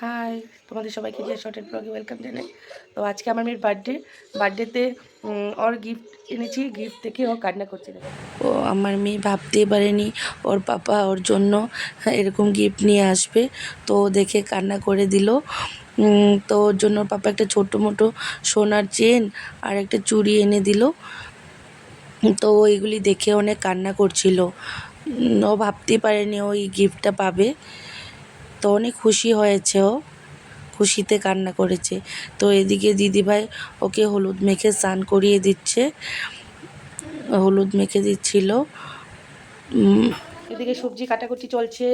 High তোমাদের সবাইকে যে শর্টের ব্লগে ওয়েলকাম জানাই। তো আজকে আমার মেয়ের বার্থডে বার্থডেতে ওর গিফট এনেছি গিফট থেকে ও কান্না করছে। ও আমার মেয়ে ভাবতেই পারেনি, ওর পাপা ওর জন্য এরকম গিফট নিয়ে আসবে। তো দেখে কান্না করে দিল। তো ওর জন্য পাপা একটা ছোটো মোটো সোনার চেন আর একটা চুড়ি এনে দিল। তো এগুলি দেখে অনেক কান্না করছিল। ও ভাবতেই পারেনি ওই গিফটটা পাবে। তো অনেক খুশি হয়েছে ও। খুশিতে কান্না করেছে। তো এদিকে দিদিভাই ওকে হলুদ মেখে স্নান করিয়ে দিচ্ছে। হলুদ মেখে দিচ্ছিল। এদিকে সবজি কাটাকুটি চলছে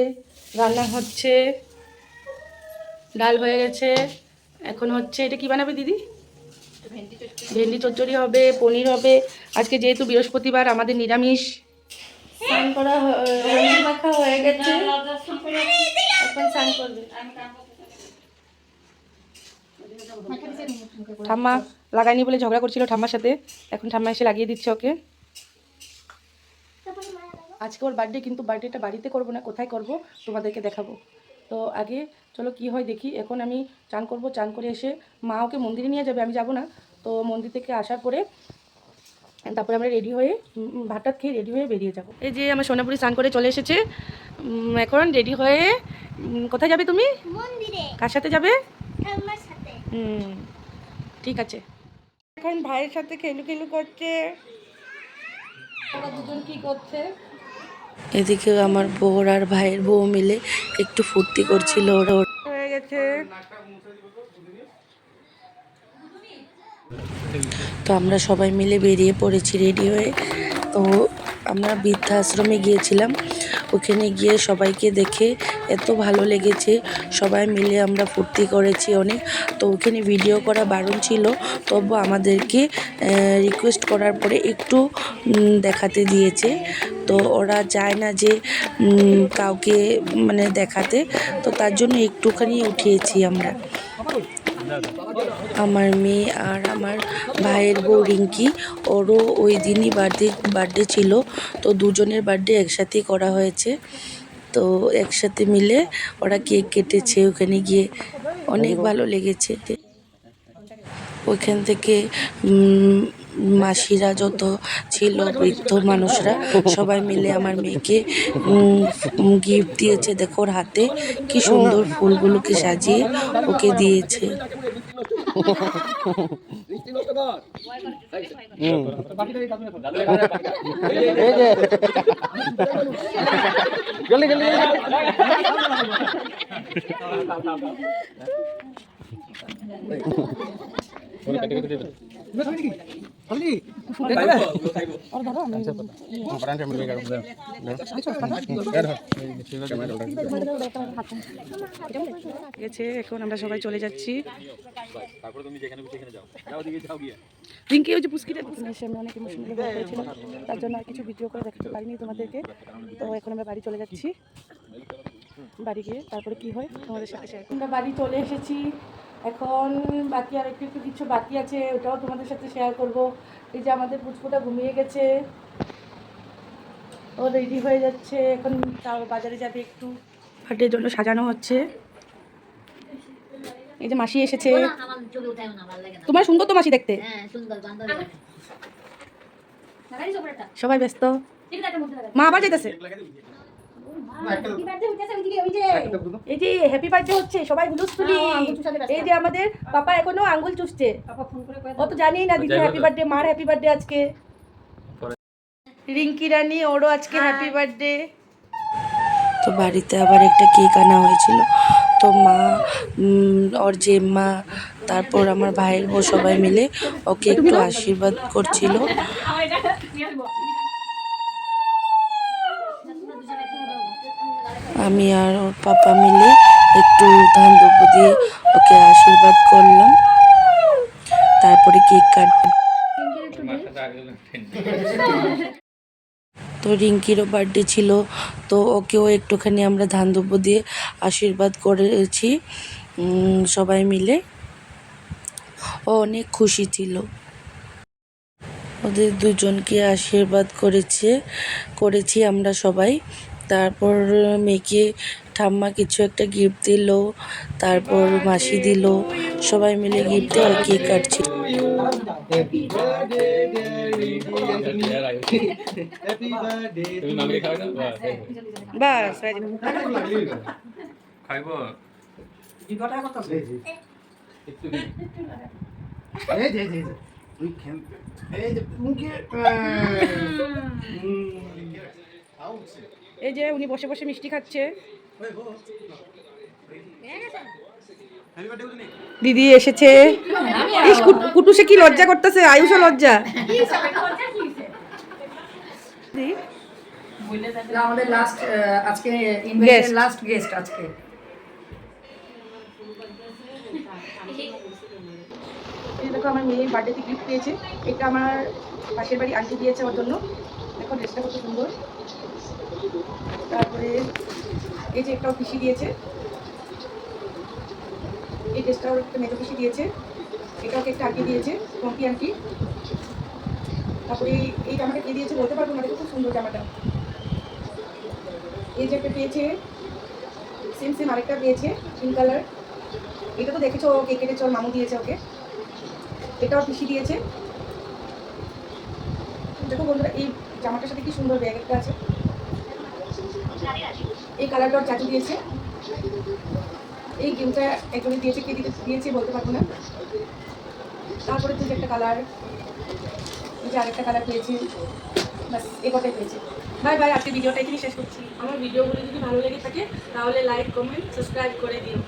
রান্না হচ্ছে ডাল হয়ে গেছে। এখন হচ্ছে এটা কি বানাবে দিদি? ভেন্ডি চচ্চড়ি। হবে পনির হবে। আজকে যেহেতু বৃহস্পতিবার আমাদের নিরামিষ। স্নান করা মাখা হয়ে গেছে। ঠাম্মা লাগায়নি বলে ঝগড়া করছিল ঠাম্মার সাথে। এখন ঠাম্মা এসে লাগিয়ে দিচ্ছে ওকে। আজকে ওর বার্থডে কিন্তু বার্থডেটা বাড়িতে করব না, কোথায় করব তোমাদেরকে দেখাবো। তো আগে চলো কি হয় দেখি। এখন আমি চান করব, চান করে এসে মা ওকে মন্দিরে নিয়ে যাবে, আমি যাব না। তো মন্দির থেকে আসার পরে তারপরে আমরা রেডি হয়ে ভাতটা খেয়ে রেডি হয়ে বেরিয়ে যাব। এই যে আমার সোনাপুরি স্নান করে চলে এসেছে। এখন রেডি হয়ে কোথায় যাবে তুমি? কার সাথে যাবে? হুম ঠিক আছে। এখন ভাইয়ের সাথে খেলু খেলু করছে। দুজন কি করছে? এদিকে আমার বোর আর ভাইয়ের বউ মিলে একটু ফুর্তি করছিল। ওরা হয়ে গেছে। তো আমরা সবাই মিলে বেরিয়ে পড়েছি রেডি হয়ে। তো আমরা বৃদ্ধাশ্রমে গিয়েছিলাম। ওখানে গিয়ে সবাইকে দেখে এত ভালো লেগেছে। সবাই মিলে আমরা ফুর্তি করেছি অনেক। তো ওখানে ভিডিও করা বারণ ছিল। তবু আমাদেরকে রিকোয়েস্ট করার পরে একটু দেখাতে দিয়েছে। তো ওরা চায় না যে কাউকে মানে দেখাতে। তো তার জন্য একটুখানি উঠিয়েছি আমরা। আমার মেয়ে আর আমার ভাইয়ের বউ রিঙ্কি। ওরও ওই দিনই বার্থডে বার্থডে ছিল। তো দুজনের বার্থডে একসাথেই করা হয়েছে। তো একসাথে মিলে ওরা কেক কেটেছে ওখানে গিয়ে। অনেক ভালো লেগেছে। ওইখান থেকে মাসিরা যত ছিল, বৃদ্ধ মানুষরা, সবাই মিলে আমার মেয়েকে গিফট দিয়েছে। দেখো ওর হাতে কি সুন্দর ফুলগুলোকে সাজিয়ে ওকে দিয়েছে। ज এখন আমরা সবাই চলে যাচ্ছি। রিঙ্কি ওই যে পুস্কিটা সামনে অনেক ইমোশনালি হয়েছিল তার জন্য আর কিছু ভিডিও করে দেখাতে পারিনি তোমাদেরকে। তো এখন আমরা বাড়ি চলে যাচ্ছি। বাড়ি গিয়ে তারপরে কি হয় তোমাদের সাথে আমরা বাড়ি চলে এসেছি। এখন বাকি আর একটু একটু কিছু বাকি আছে ওটাও তোমাদের সাথে শেয়ার করব। এই যে আমাদের পুচকুটা ঘুমিয়ে গেছে। ও রেডি হয়ে যাচ্ছে এখন তাও বাজারে যাবে একটু। হাটের জন্য সাজানো হচ্ছে। এই যে মাসি এসেছে। আমার ছবি উঠায় না ভালো লাগে না। তোমার সুন্দর তো মাসি দেখতে। হ্যাঁ সবাই ব্যস্ত। মা আবার যেতেছে। এই যে হ্যাপি বার্থডে হচ্ছে সবাই হুলুস্থুলি হ্যাঁ। এই যে আমাদের পাপা এখনও আঙ্গুল চুষছে। পাপা ফোন করে কয় ও তো জানেই না দিদি। হ্যাপি বার্থডে মার হ্যাপি বার্থডে আজকে। রিঙ্কি রানী ওরও আজকে হ্যাপি বার্থডে তো বাড়িতে আবার একটা কেক আনা হয়েছিল। তো মা ওর যে মা তারপর আমার ভাইয়ের বউ সবাই মিলে ওকে একটু আশীর্বাদ করছিল। আমি আর ওর পাপা মিলে একটু ধান দ্রব্য দিয়ে ওকে আশীর্বাদ করলাম। তারপরে কেক কাট তো রিঙ্কিরও বার্থডে ছিল, তো ওকেও একটুখানি আমরা ধান দ্রব্য দিয়ে আশীর্বাদ করেছি সবাই মিলে। ও অনেক খুশি ছিল। ওদের দুজনকে আশীর্বাদ করেছে, করেছি আমরা সবাই। তারপর মেয়েকে ঠাম্মা কিছু একটা গিফট দিল তারপর মাসি দিল সবাই মিলে গিফট দিয়ে আর কেক কাটছি বাস খাইব? মুখে, এই যে উনি বসে বসে মিষ্টি খাচ্ছে। দিদি এসেছে। কুটুসে কি লজ্জা করতেছে? আয়ুষও লজ্জা। আমাদের লাস্ট আজকে লাস্ট গেস্ট আজকে। দেখো আমার মেয়ে বার্থডেতে গিফট পেয়েছে। এটা আমার পাশের বাড়ি আন্টি দিয়েছে ওর জন্য। দেখো ড্রেসটা কত সুন্দর। তারপরে এই যে একটা ওর পিসি দিয়েছে। এই ড্রেসটা ওর একটা মেজো পিসি দিয়েছে। এটা ওকে একটা আন্টি দিয়েছে, পম্পি আন্টি। তারপরে এই এই জামাটা কে দিয়েছে বলতে পারব না খুব সুন্দর জামাটা। এই যে একটা পেয়েছে সেম সেম আরেকটা পেয়েছে পিঙ্ক কালার এটা তো দেখেছ, ও কেক কেটেছে, ওর মামু দিয়েছে ওকে। এটা ওর পিসি দিয়েছে। দেখো বন্ধুরা, এই জামাটার সাথে কি সুন্দর ব্যাগ একটা আছে। এই কালারটা ওর চাচু দিয়েছে, এই গেমটা একজনে দিয়েছে, কে দিতে দিয়েছে বলতে পারব না। তারপরে তুই একটা কালার যে আরেকটা কালার পেয়েছি। বাস এ কথাই পেয়েছি। বাই বাই আজকে ভিডিওটা এখানে শেষ করছি। আমার ভিডিওগুলো যদি ভালো লেগে থাকে, তাহলে লাইক কমেন্ট সাবস্ক্রাইব করে দিও।